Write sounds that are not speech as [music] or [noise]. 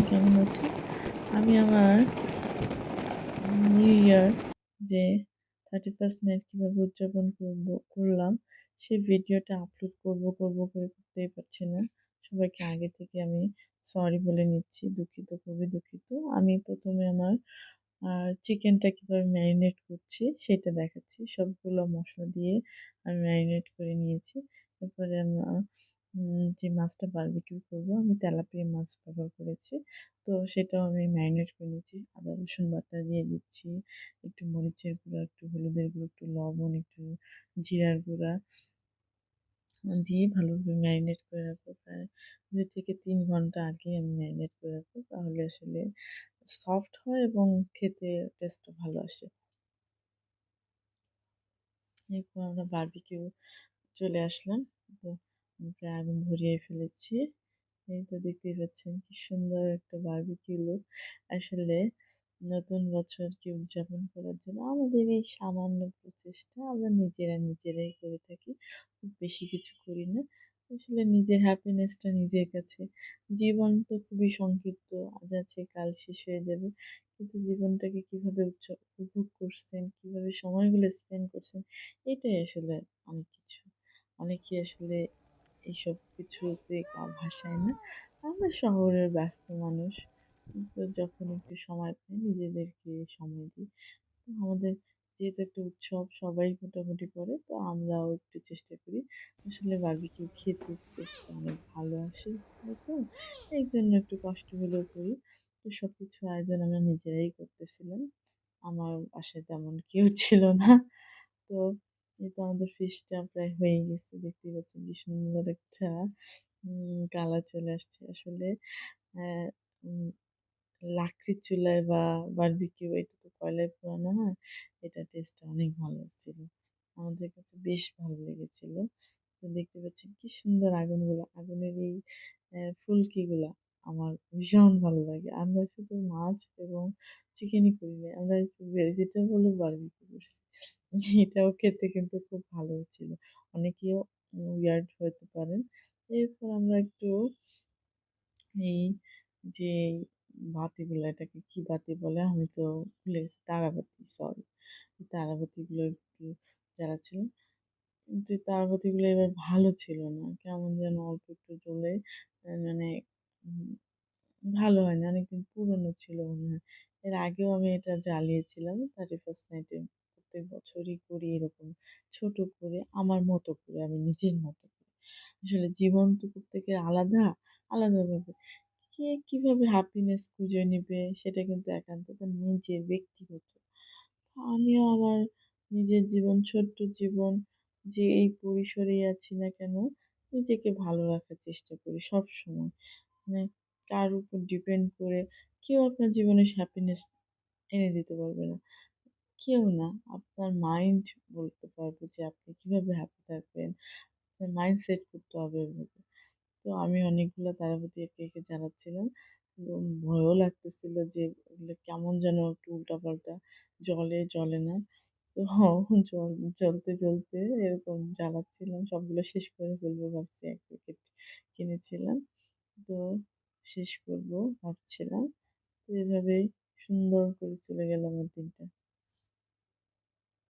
কেমন আছেন? আমি আমার নিউ ইয়ার যে 31st নাইট কীভাবে উদযাপন করব করলাম, সেই ভিডিওটা আপলোড করব, করব করে করতেই পারছি না। সবাইকে আগে থেকে আমি সরি বলে নিচ্ছি। দুঃখিত, খুবই দুঃখিত। আমি ১ম এ আমার আ চিকেনটা কীভাবে ম্যারিনেট করছি সেটা দেখাচ্ছি। সবগুলো মসলা দিয়ে আমি ম্যারিনেট করে নিয়েছি। এরপরে আমরা যে মাছটা বারবিকিউ করব, আমি তেলাপিয়া মাছ ব্যবহার করেছি। তো সেটাও আমি ম্যারিনেট করে নিয়েছি। আদা রসুন বাটা দিয়ে দিচ্ছি, একটু মরিচের গুঁড়া, একটু হলুদের গুঁড়ো, একটু লবণ, একটু জিরার গুঁড়া দিয়ে ভালোভাবে ম্যারিনেট করে রাখব। প্রায় দুই থেকে তিন ঘণ্টা আগে আমি ম্যারিনেট করে রাখব। তাহলে আসলে সফট হয় এবং খেতে টেস্টটা ভালো আসে। এরপর আমরা বারবিকিউ চলে আসলাম। তো প্রায় আগুন ধরিয়ে ফেলেছি। এই তো দেখতেই পাচ্ছেন কি সুন্দর একটা বারবিকিউ লুক। আসলে নতুন বছরকে উদযাপন করার জন্য আমাদের এই সামান্য প্রচেষ্টা আমরা নিজেরা নিজেরাই করে থাকি। খুব বেশি কিছু করি না। আসলে নিজের হ্যাপিনেসটা নিজের কাছে। জীবন তো খুবই সংক্ষিপ্ত। আজ আছে কাল শেষ হয়ে যাবে। কিন্তু জীবনটাকে কীভাবে উপভোগ করছেন, কীভাবে সময়গুলো স্পেন্ড করছেন, এটাই আসলে অনেক কিছু। অনেকেই আসলে এইসব কিছুতে ভাসায় না। আমরা শহরের ব্যস্ত মানুষ। তো যখন একটু সময় পাই, নিজেদেরকে সময় দিই। তো আমাদের যেহেতু একটা উৎসব, সবাই মোটামুটি করে, তো আমরাও একটু চেষ্টা করি। আসলে বারবিকিউ খেতে টেস্টটা অনেক ভালো আসে তো এই জন্য একটু কষ্ট হলেও করি। তো সব কিছু আয়োজন আমরা নিজেরাই করতেছিলাম। আমার বাসায় তেমন কেউ ছিল না। তো তো আমাদের ফিশটা প্রায় হয়ে গেছে। দেখতেই পাচ্ছেন কি সুন্দর একটা কালার চলে আসছে। আসলে লাকড়ির চুলায় বা বারবিকিউ এটা তো কয়লায় পোড়ানো হয়। এটার টেস্টটা অনেক ভালো ছিল। আমাদের কাছে বেশ ভালো লেগেছিল। তো দেখতে পাচ্ছেন কি সুন্দর আগুনগুলো, আগুনের এই ফুলকিগুলা আমার ভীষণ ভালো লাগে। আমরা শুধু মাছ এবং চিকেনই করি না, আমরা ভেজিটেবলও বারবিকিউ করছি। এটাও খেতে কিন্তু খুব ভালো ছিল। অনেকেও ইয়ার্ড হতে পারেন। এরপর আমরা একটু এই যে বাতিগুলো, এটাকে কি বাতি বলে আমি তো ভুলে গেছি। তারাবাতি সরি। তারাবাতিগুলো একটু জ্বালাচ্ছিলাম। কিন্তু তারাবাতিগুলো এবার ভালো ছিল না। কেমন যেন অল্প একটু জ্বলে মানে ভালো হয়নি। অনেকদিন পুরনো ছিল মনে হয়। এর আগেও আমি এটা জ্বালিয়েছিলাম 31st নাইটে। প্রত্যেক বছরই করি এরকম ছোট করে আমার মতো করে, আমি নিজের মতো করে। আসলে জীবন তো প্রত্যেকের আলাদা, আলাদাভাবে কে কীভাবে হ্যাপিনেস খুঁজে নেবে সেটা কিন্তু একান্ত তার নিজের ব্যক্তিগত। আমিও আমার নিজের জীবন, ছোট্ট জীবন যে এই পরিসরেই আছি না কেন, নিজেকে ভালো রাখার চেষ্টা করি সবসময়। মানে কার উপর ডিপেন্ড করে কেউ আপনার জীবনে হ্যাপিনেস এনে দিতে পারবে না। কেউ না। আপনার মাইন্ড বলতে পারবে যে আপনি কীভাবে হ্যাপি থাকবেন। আপনার মাইন্ড সেট করতে হবে ওইভাবে। তো আমি অনেকগুলা তারাবাতি একে, একে জানাচ্ছিলাম এবং ভয়ও লাগতেছিল যে এগুলো কেমন যেন একটু উল্টাপাল্টা জলে জলে না। তো [laughs] জল জ্বলতে, জ্বলতে এরকম জ্বালাচ্ছিলাম। সবগুলো শেষ করে ফেলব ভাবছি ১ প্যাকেট কিনেছিলাম। তো শেষ করব ভাবছিলাম। তো এভাবেই সুন্দর করে চলে গেল আমার দিনটা।